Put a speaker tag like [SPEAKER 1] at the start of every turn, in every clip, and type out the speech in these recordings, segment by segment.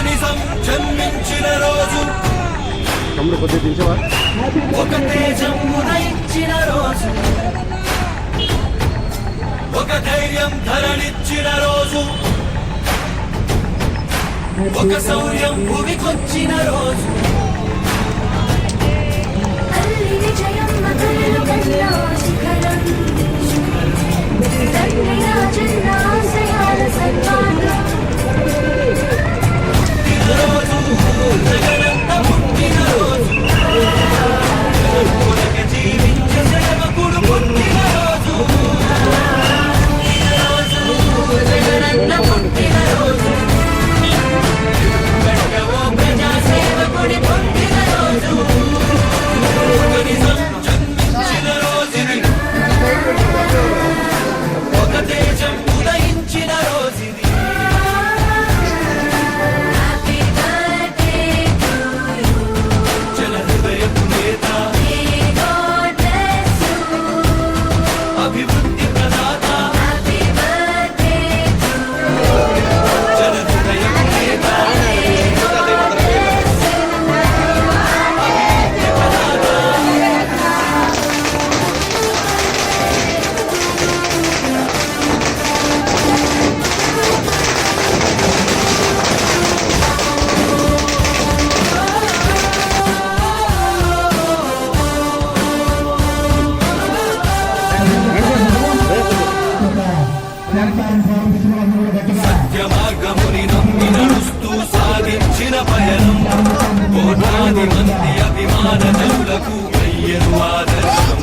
[SPEAKER 1] నిజం జన్మించిన రోజు.
[SPEAKER 2] తమ్ముడు కొద్దిగా దించవా?
[SPEAKER 1] ఒక తేజం ఉదయించిన రోజు. ఒక ధైర్యం ధరనిచ్చిన రోజు. ఒక శౌర్యం భూమికొచ్చిన రోజు.
[SPEAKER 3] కలలు కన్నా శిఖరం.
[SPEAKER 1] సత్య నమ్మి నడుస్తూ సాగించిన పయనం. కోటాది మంది అభిమాన జనులకు అయ్యను ఆదర్శం.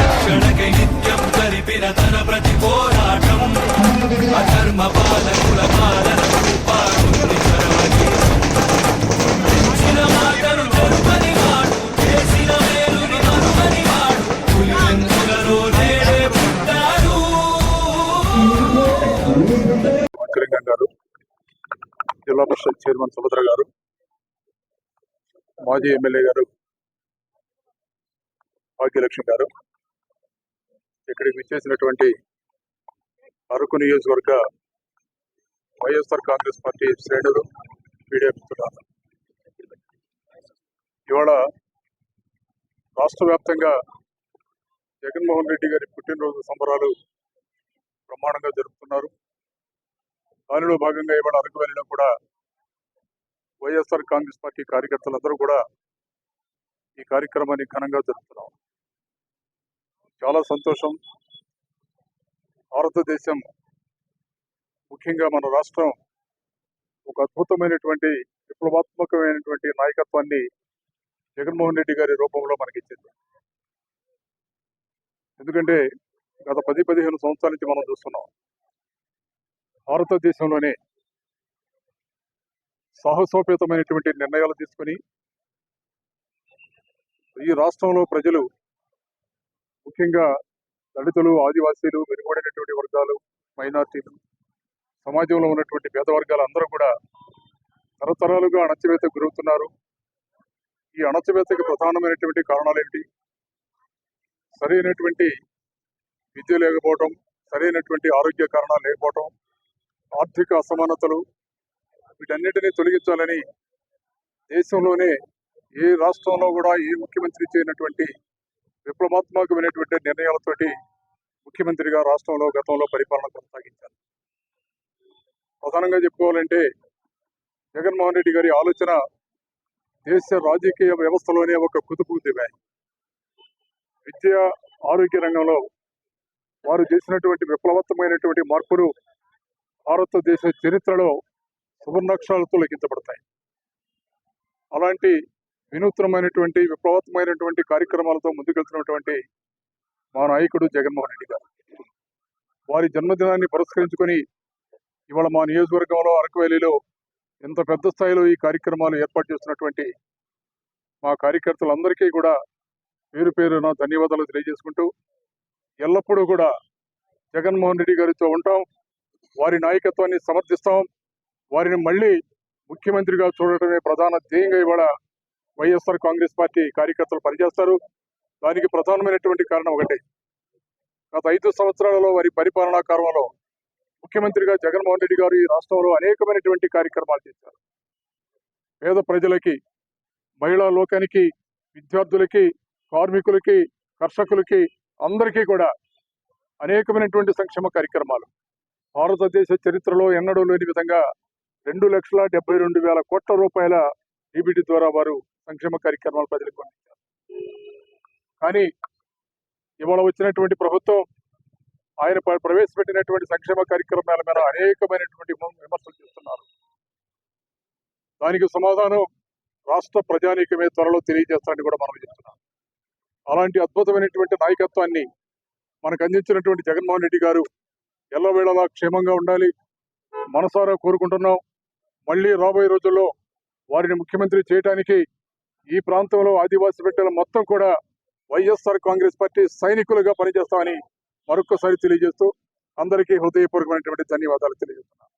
[SPEAKER 1] రక్షణకై నిత్యం జరిపిన తన ప్రతి పోరాటం. అధర్మ పాలకుల
[SPEAKER 2] జిల్లా పరిషత్ చైర్మన్ సుభద్ర గారు మాజీ ఎమ్మెల్యే గారు భాగ్యలక్ష్మి గారు ఇక్కడికి విచ్చేసినటువంటి అరకు నియోజకవర్గ వైఎస్ఆర్ కాంగ్రెస్ పార్టీ శ్రేణులు మీడియా ఇవాళ రాష్ట్ర వ్యాప్తంగా జగన్మోహన్ రెడ్డి గారి పుట్టినరోజు సంబరాలు బ్రహ్మాండంగా జరుపుతున్నారు. దానిలో భాగంగా ఇవాళ అరకు వ్యాలీలో కూడా వైఎస్ఆర్ కాంగ్రెస్ పార్టీ కార్యకర్తలందరూ కూడా ఈ కార్యక్రమాన్ని ఘనంగా జరుపుతున్నాం. చాలా సంతోషం. భారతదేశం ముఖ్యంగా మన రాష్ట్రం ఒక అద్భుతమైనటువంటి విప్లవాత్మకమైనటువంటి నాయకత్వాన్ని జగన్మోహన్ రెడ్డి గారి రూపంలో మనకిచ్చింది. ఎందుకంటే గత పది పదిహేను సంవత్సరాల నుంచి మనం చూస్తున్నాం. భారతదేశంలోనే సాహసోపేతమైనటువంటి నిర్ణయాలు తీసుకొని ఈ రాష్ట్రంలో ప్రజలు ముఖ్యంగా దళితులు ఆదివాసీలు వెనుకబడినటువంటి వర్గాలు మైనార్టీలు సమాజంలో ఉన్నటువంటి పేద వర్గాలు అందరూ కూడా తరతరాలుగా అణచివేతకు గురవుతున్నారు. ఈ అణచివేతకు ప్రధానమైనటువంటి కారణాలు ఏమిటి? సరైనటువంటి విద్య లేకపోవడం సరైనటువంటి ఆరోగ్య కారణాలు లేకపోవడం ఆర్థిక అసమానతలు వీటన్నిటినీ తొలగించాలని దేశంలోనే ఏ రాష్ట్రంలో కూడా ఏ ముఖ్యమంత్రి చేయనటువంటి విప్లవాత్మకమైనటువంటి నిర్ణయాలతోటి ముఖ్యమంత్రిగా రాష్ట్రంలో గతంలో పరిపాలన కొనసాగించారు. ప్రధానంగా చెప్పుకోవాలంటే జగన్మోహన్ రెడ్డి గారి ఆలోచన దేశ రాజకీయ వ్యవస్థలోనే ఒక కుదుపు దివాయి విద్య ఆరోగ్య రంగంలో వారు చేసినటువంటి విప్లవాత్మకమైనటువంటి మార్పులు భారతదేశ చరిత్రలో సువర్ణాక్షరాలతో లెక్కించబడతాయి అలాంటి వినూత్నమైనటువంటి విప్లవాత్మకమైనటువంటి కార్యక్రమాలతో ముందుకెళ్తున్నటువంటి మా నాయకుడు జగన్మోహన్ రెడ్డి గారు. వారి జన్మదినాన్ని పురస్కరించుకొని ఇవాళ మా నియోజకవర్గంలో అరకు వ్యాలీలో ఎంత పెద్ద స్థాయిలో ఈ కార్యక్రమాలు ఏర్పాటు చేస్తున్నటువంటి మా కార్యకర్తలందరికీ కూడా పేరు పేరున ధన్యవాదాలు తెలియజేసుకుంటూ ఎల్లప్పుడూ కూడా జగన్మోహన్ రెడ్డి గారితో ఉంటాం. వారి నాయకత్వాన్ని సమర్థిస్తాం. వారిని మళ్ళీ ముఖ్యమంత్రిగా చూడటమే ప్రధాన ధ్యేయంగా ఇవాళ వైఎస్ఆర్ కాంగ్రెస్ పార్టీ కార్యకర్తలు పనిచేస్తారు. దానికి ప్రధానమైనటువంటి కారణం ఒకటి. గత ఐదు సంవత్సరాలలో వారి పరిపాలనా కాలంలో ముఖ్యమంత్రిగా జగన్మోహన్ రెడ్డి గారు ఈ రాష్ట్రంలో అనేకమైనటువంటి కార్యక్రమాలు చేశారు. పేద ప్రజలకి మహిళా లోకానికి విద్యార్థులకి కార్మికులకి కర్షకులకి అందరికీ కూడా అనేకమైనటువంటి సంక్షేమ కార్యక్రమాలు భారతదేశ చరిత్రలో ఎన్నడూ లేని విధంగా రెండు లక్షల డెబ్బై రెండు వేల కోట్ల రూపాయల డీబీటీ ద్వారా వారు సంక్షేమ కార్యక్రమాలు ప్రజలకు అందించారు. కానీ ఇవాళ వచ్చినటువంటి ప్రభుత్వం ఆయన ప్రవేశపెట్టినటువంటి సంక్షేమ కార్యక్రమాల మీద అనేకమైనటువంటి విమర్శలు చేస్తున్నారు. దానికి సమాధానం రాష్ట్ర ప్రజానీకమే త్వరలో తెలియజేస్తారని కూడా మనం చెప్తున్నాం అలాంటి అద్భుతమైనటువంటి నాయకత్వాన్ని మనకు అందించినటువంటి జగన్మోహన్ రెడ్డి గారు ఎల్లవేళలా క్షేమంగా ఉండాలి. మనసారా కోరుకుంటున్నాం. మళ్ళీ రాబోయే రోజుల్లో వారిని ముఖ్యమంత్రి చేయడానికి ఈ ప్రాంతంలో ఆదివాసీ బిడ్డలు మొత్తం కూడా వైఎస్ఆర్ కాంగ్రెస్ పార్టీ సైనికులుగా పనిచేస్తామని మరొకసారి తెలియజేస్తూ అందరికీ హృదయపూర్వకమైనటువంటి ధన్యవాదాలు తెలియజేస్తున్నాను.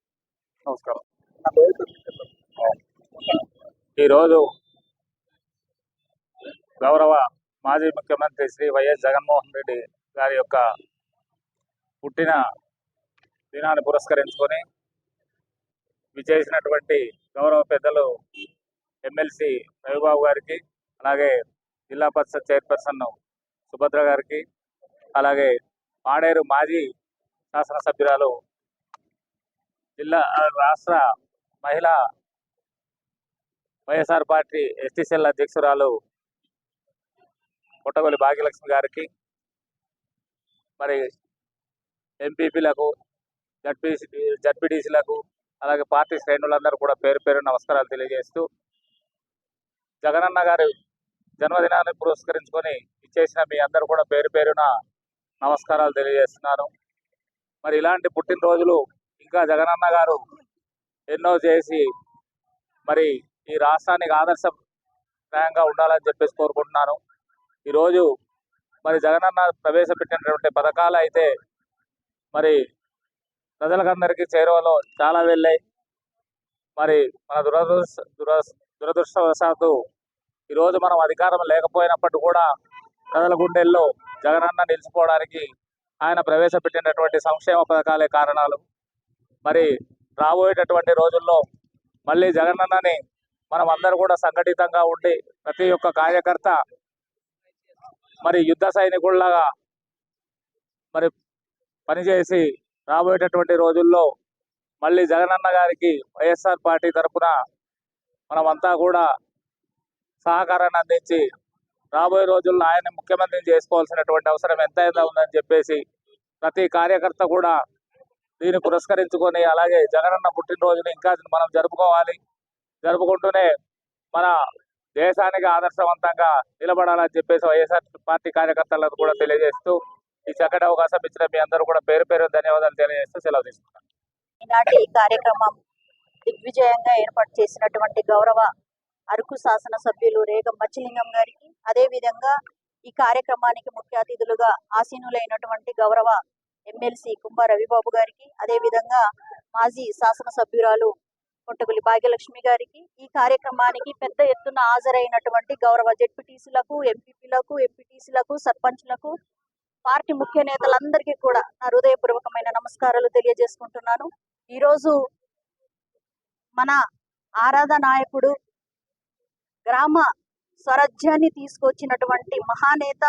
[SPEAKER 2] నమస్కారం.
[SPEAKER 4] ఈరోజు గౌరవ మాజీ ముఖ్యమంత్రి శ్రీ వైఎస్ జగన్మోహన్ రెడ్డి గారి యొక్క పుట్టిన దినాన్ని పురస్కరించుకొని విచేసినటువంటి గౌరవ పెద్దలు ఎమ్మెల్సీ రవిబాబు గారికి అలాగే జిల్లా పరిషత్ చైర్పర్సన్ సుభద్ర గారికి అలాగే పాడేరు మాజీ శాసనసభ్యురాలు జిల్లా రాష్ట్ర మహిళా వైఎస్ఆర్ పార్టీ ఎస్టీసీఎల్ అధ్యక్షురాలు పుట్టగొలి భాగ్యలక్ష్మి గారికి మరి ఎంపీపీలకు జడ్పీసీ జడ్పీటీసీలకు అలాగే పార్టీ శ్రేణులందరూ కూడా పేరు పేరు నమస్కారాలు తెలియజేస్తూ జగనన్న గారి జన్మదినాన్ని పురస్కరించుకొని ఇచ్చేసిన మీ అందరూ కూడా పేరు పేరున నమస్కారాలు తెలియజేస్తున్నాను. మరి ఇలాంటి పుట్టినరోజులు ఇంకా జగనన్న గారు ఎన్నో చేసి మరి ఈ రాష్ట్రానికి ఆదర్శప్రాయంగా ఉండాలని చెప్పేసి కోరుకుంటున్నాను. ఈరోజు మరి జగనన్న ప్రవేశపెట్టినటువంటి పథకాలు అయితే మరి ప్రజలకందరికీ చేరువలో చాలా వెళ్ళాయి. మరి మన దురదృష్ట దురదృ దురదృష్టవశాత్తు ఈరోజు మనం అధికారం లేకపోయినప్పటికీ కూడా ప్రజల గుండెల్లో జగనన్న నిలిచిపోవడానికి ఆయన ప్రవేశపెట్టినటువంటి సంక్షేమ పథకాలే కారణాలు. మరి రాబోయేటటువంటి రోజుల్లో మళ్ళీ జగనన్నని మనం అందరూ కూడా సంఘటితంగా ఉండి ప్రతి ఒక్క కార్యకర్త మరి యుద్ధ సైనికుల్లాగా మరి పనిచేసి రాబోయేటటువంటి రోజుల్లో మళ్ళీ జగనన్న గారికి వైఎస్ఆర్ పార్టీ తరఫున మనమంతా కూడా సహకారాన్ని అందించి రాబోయే రోజుల్లో ఆయన ముఖ్యమంత్రిని చేసుకోవాల్సినటువంటి అవసరం ఎంతైనా ఉందని చెప్పేసి ప్రతి కార్యకర్త కూడా దీన్ని పురస్కరించుకొని అలాగే జగనన్న పుట్టినరోజుని ఇంకా మనం జరుపుకోవాలి. జరుపుకుంటూనే మన దేశానికి ఆదర్శవంతంగా నిలబడాలని చెప్పేసి వైఎస్ఆర్ పార్టీ కార్యకర్తలకు కూడా తెలియజేస్తూ ఈ చక్కటి అవకాశం ఇచ్చిన మీ అందరూ కూడా పేరు పేరు ధన్యవాదాలు తెలియజేస్తూ సెలవు తీసుకుంటాను.
[SPEAKER 5] ఈనాటి ఈ కార్యక్రమం దిగ్విజయంగా ఏర్పాటు చేసినటువంటి గౌరవ అరకు శాసన సభ్యులు రేగం మచ్చిలింగం గారికి అదే విధంగా ఈ కార్యక్రమానికి ముఖ్య అతిథులుగా ఆసీనులైనటువంటి గౌరవ ఎమ్మెల్సీ కుంభ రవిబాబు గారికి అదే విధంగా మాజీ శాసన సభ్యురాలు కొట్టగులి భాగ్యలక్ష్మి గారికి ఈ కార్యక్రమానికి పెద్ద ఎత్తున హాజరైనటువంటి గౌరవ జెడ్పీటీసీలకు ఎంపీపీలకు ఎంపీటీసీలకు సర్పంచ్లకు పార్టీ ముఖ్య నేతలందరికీ కూడా నా హృదయపూర్వకమైన నమస్కారాలు తెలియజేసుకుంటున్నాను. ఈరోజు మన ఆరాధ నాయకుడు గ్రామ స్వరాజ్యాన్ని తీసుకొచ్చినటువంటి మహానేత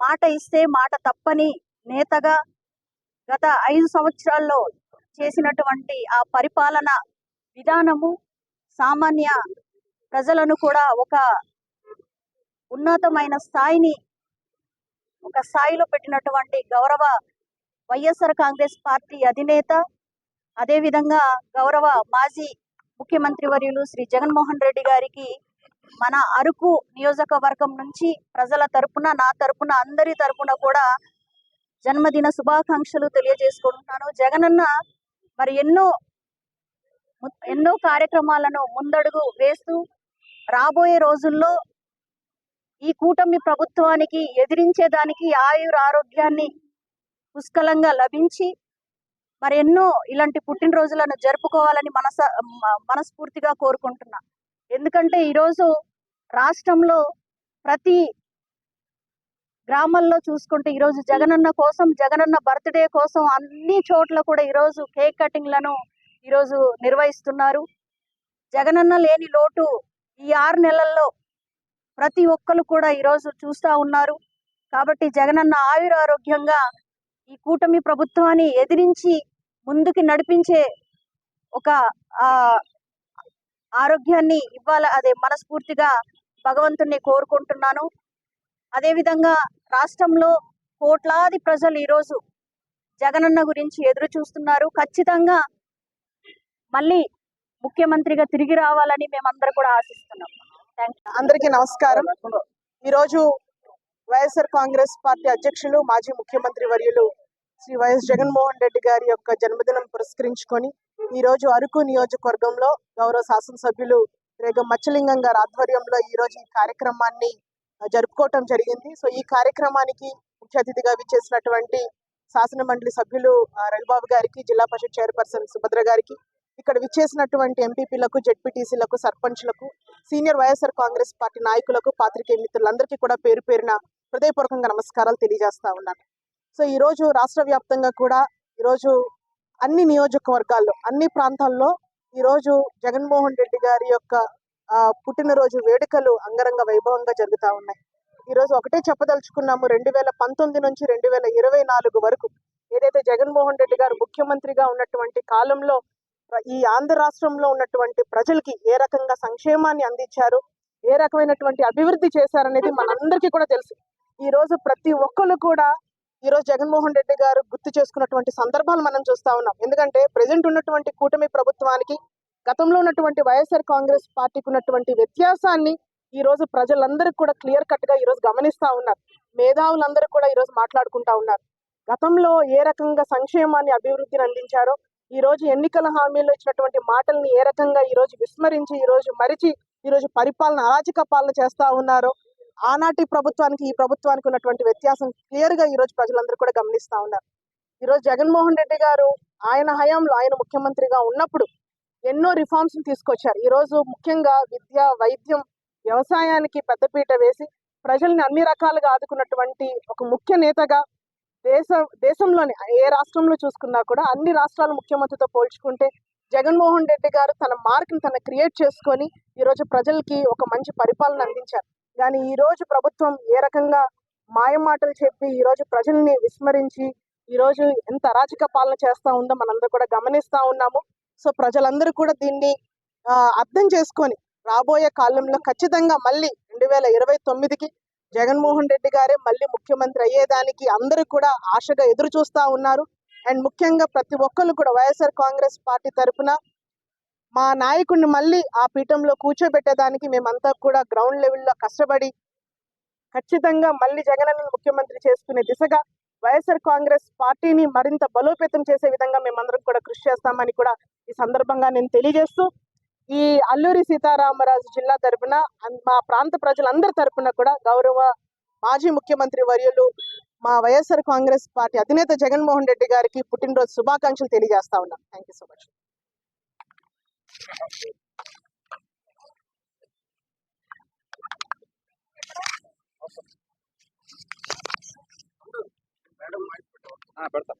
[SPEAKER 5] మాట ఇస్తే మాట తప్పని నేతగా గత ఐదు సంవత్సరాల్లో చేసినటువంటి ఆ పరిపాలన విధానము సామాన్య ప్రజలను కూడా ఒక ఉన్నతమైన స్థాయిని ఒక స్థాయిలో పెట్టినటువంటి గౌరవ వైఎస్ఆర్ కాంగ్రెస్ పార్టీ అధినేత అదేవిధంగా గౌరవ మాజీ ముఖ్యమంత్రి వర్యులు శ్రీ జగన్మోహన్ రెడ్డి గారికి మన అరకు నియోజకవర్గం నుంచి ప్రజల తరపున నా తరపున అందరి తరపున కూడా జన్మదిన శుభాకాంక్షలు తెలియజేసుకుంటున్నాను. జగనన్న మరి ఎన్నో ఎన్నో కార్యక్రమాలను ముందడుగు వేస్తూ రాబోయే రోజుల్లో ఈ కూటమి ప్రభుత్వానికి ఎదిరించేదానికి ఆయుర ఆరోగ్యాన్ని పుష్కలంగా లభించి మరి ఎన్నో ఇలాంటి పుట్టినరోజులను జరుపుకోవాలని మనస మనస్ఫూర్తిగా కోరుకుంటున్నా. ఎందుకంటే ఈరోజు రాష్ట్రంలో ప్రతి గ్రామాల్లో చూసుకుంటే ఈరోజు జగనన్న కోసం జగనన్న బర్త్డే కోసం అన్ని చోట్ల కూడా ఈరోజు కేక్ కటింగ్లను ఈరోజు నిర్వహిస్తున్నారు. జగనన్న లేని లోటు ఈ ఆరు నెలల్లో ప్రతి ఒక్కరు కూడా ఈరోజు చూస్తా ఉన్నారు. కాబట్టి జగనన్న ఆయురారోగ్యంగా ఈ కూటమి ప్రభుత్వాన్ని ఎదిరించి ముందుకి నడిపించే ఒక ఆరోగ్యాన్ని ఇవ్వాల అదే మనస్ఫూర్తిగా భగవంతుణ్ణి కోరుకుంటున్నాను. అదేవిధంగా రాష్ట్రంలో కోట్లాది ప్రజలు ఈరోజు జగనన్న గురించి ఎదురు చూస్తున్నారు. ఖచ్చితంగా మళ్ళీ ముఖ్యమంత్రిగా తిరిగి రావాలని మేమందరూ కూడా ఆశిస్తున్నాం.
[SPEAKER 6] అందరికీ నమస్కారం. ఈరోజు వైఎస్ఆర్ కాంగ్రెస్ పార్టీ అధ్యక్షులు మాజీ ముఖ్యమంత్రి వర్యులు శ్రీ వైఎస్ జగన్మోహన్ రెడ్డి గారి యొక్క జన్మదినం పురస్కరించుకొని ఈ రోజు అరకు నియోజకవర్గంలో గౌరవ శాసనసభ్యులు రేగం మచ్చలింగం గారి ఆధ్వర్యంలో ఈ రోజు ఈ కార్యక్రమాన్ని జరుపుకోవటం జరిగింది. సో ఈ కార్యక్రమానికి ముఖ్య అతిథిగా విచ్చేసినటువంటి శాసన మండలి సభ్యులు రవిబాబు గారికి జిల్లా పరిషత్ చైర్పర్సన్ సుభద్ర గారికి ఇక్కడ విచ్చేసినటువంటి ఎంపీపీలకు జెడ్పీటీసీలకు సర్పంచ్లకు సీనియర్ వైఎస్ఆర్ కాంగ్రెస్ పార్టీ నాయకులకు పాత్రికేయ మిత్రులందరికీ కూడా పేరు పేరున హృదయపూర్వకంగా నమస్కారాలు తెలియజేస్తా ఉన్నాను. సో ఈరోజు రాష్ట్ర వ్యాప్తంగా కూడా ఈరోజు అన్ని నియోజకవర్గాల్లో అన్ని ప్రాంతాల్లో ఈరోజు జగన్మోహన్ రెడ్డి గారి యొక్క పుట్టినరోజు వేడుకలు అంగరంగ వైభవంగా జరుగుతూ ఉన్నాయి. ఈరోజు ఒకటే చెప్పదలుచుకున్నాము రెండు వేల పంతొమ్మిది నుంచి రెండు వేల ఇరవై నాలుగు వరకు ఏదైతే జగన్మోహన్ రెడ్డి గారు ముఖ్యమంత్రిగా ఉన్నటువంటి కాలంలో ఈ ఆంధ్ర రాష్ట్రంలో ఉన్నటువంటి ప్రజలకి ఏ రకంగా సంక్షేమాన్ని అందించారు ఏ రకమైనటువంటి అభివృద్ధి చేశారనేది మనందరికీ కూడా తెలుసు. ఈ రోజు ప్రతి ఒక్కరు కూడా ఈ రోజు జగన్మోహన్ రెడ్డి గారు గుర్తు చేసుకున్నటువంటి సందర్భాలు మనం చూస్తా ఉన్నాం. ఎందుకంటే ప్రజెంట్ ఉన్నటువంటి కూటమి ప్రభుత్వానికి గతంలో ఉన్నటువంటి వైఎస్ఆర్ కాంగ్రెస్ పార్టీకి ఉన్నటువంటి వ్యత్యాసాన్ని ఈ రోజు ప్రజలందరూ కూడా క్లియర్ కట్గా ఈ రోజు గమనిస్తా ఉన్నారు. మేధావులందరూ కూడా ఈ రోజు మాట్లాడుకుంటా ఉన్నారు. గతంలో ఏ రకంగా సంక్షేమాన్ని అభివృద్ధిని అందించారో ఈ రోజు ఎన్నికల హామీలో ఇచ్చినటువంటి మాటల్ని ఏ రకంగా ఈ రోజు విస్మరించి ఈ రోజు మరిచి ఈ రోజు పరిపాలన అరాచక పాలన చేస్తా ఉన్నారో ఆనాటి ప్రభుత్వానికి ఈ ప్రభుత్వానికి ఉన్నటువంటి వ్యత్యాసం క్లియర్గా ఈ రోజు ప్రజలందరూ కూడా గమనిస్తా ఉన్నారు. ఈ రోజు జగన్మోహన్ రెడ్డి గారు ఆయన హయాంలో ఆయన ముఖ్యమంత్రిగా ఉన్నప్పుడు ఎన్నో రిఫార్మ్స్ తీసుకొచ్చారు. ఈ రోజు ముఖ్యంగా విద్య వైద్యం వ్యవసాయానికి పెద్దపీట వేసి ప్రజల్ని అన్ని రకాలుగా ఆదుకున్నటువంటి ఒక ముఖ్య నేతగా దేశ దేశంలోని ఏ రాష్ట్రంలో చూసుకున్నా కూడా అన్ని రాష్ట్రాల ముఖ్యమంత్రితో పోల్చుకుంటే జగన్మోహన్ రెడ్డి గారు తన మార్క్ని తన క్రియేట్ చేసుకొని ఈరోజు ప్రజలకి ఒక మంచి పరిపాలన అందించారు. కానీ ఈరోజు ప్రభుత్వం ఏ రకంగా మాయమాటలు చెప్పి ఈరోజు ప్రజల్ని విస్మరించి ఈరోజు ఎంత అరాచక పాలన చేస్తూ ఉందో మనందరూ కూడా గమనిస్తా ఉన్నాము. సో ప్రజలందరూ కూడా దీన్ని అర్థం చేసుకొని రాబోయే కాలంలో ఖచ్చితంగా మళ్ళీ రెండు వేల ఇరవై తొమ్మిదికి జగన్మోహన్ రెడ్డి గారే మళ్ళీ ముఖ్యమంత్రి అయ్యేదానికి అందరూ కూడా ఆశగా ఎదురు చూస్తూ ఉన్నారు. అండ్ ముఖ్యంగా ప్రతి ఒక్కరు కూడా వైఎస్ఆర్ కాంగ్రెస్ పార్టీ తరఫున మా నాయకుడిని మళ్ళీ ఆ పీఠంలో కూర్చోబెట్టేదానికి మేమంతా కూడా గ్రౌండ్ లెవెల్లో కష్టపడి ఖచ్చితంగా మళ్ళీ జగనన్న ముఖ్యమంత్రి చేసుకునే దిశగా వైఎస్ఆర్ కాంగ్రెస్ పార్టీని మరింత బలోపేతం చేసే విధంగా మేమందరం కూడా కృషి చేస్తామని కూడా ఈ సందర్భంగా నేను తెలియజేస్తూ ఈ అల్లూరి సీతారామరాజు జిల్లా తరపున మా ప్రాంత ప్రజలందరి తరపున కూడా గౌరవ మాజీ ముఖ్యమంత్రి వర్యులు మా వైఎస్ఆర్ కాంగ్రెస్ పార్టీ అధినేత జగన్మోహన్ రెడ్డి గారికి పుట్టినరోజు శుభాకాంక్షలు తెలియజేస్తా ఉన్నాం. థ్యాంక్ యూ సో మచ్
[SPEAKER 4] పెడతా.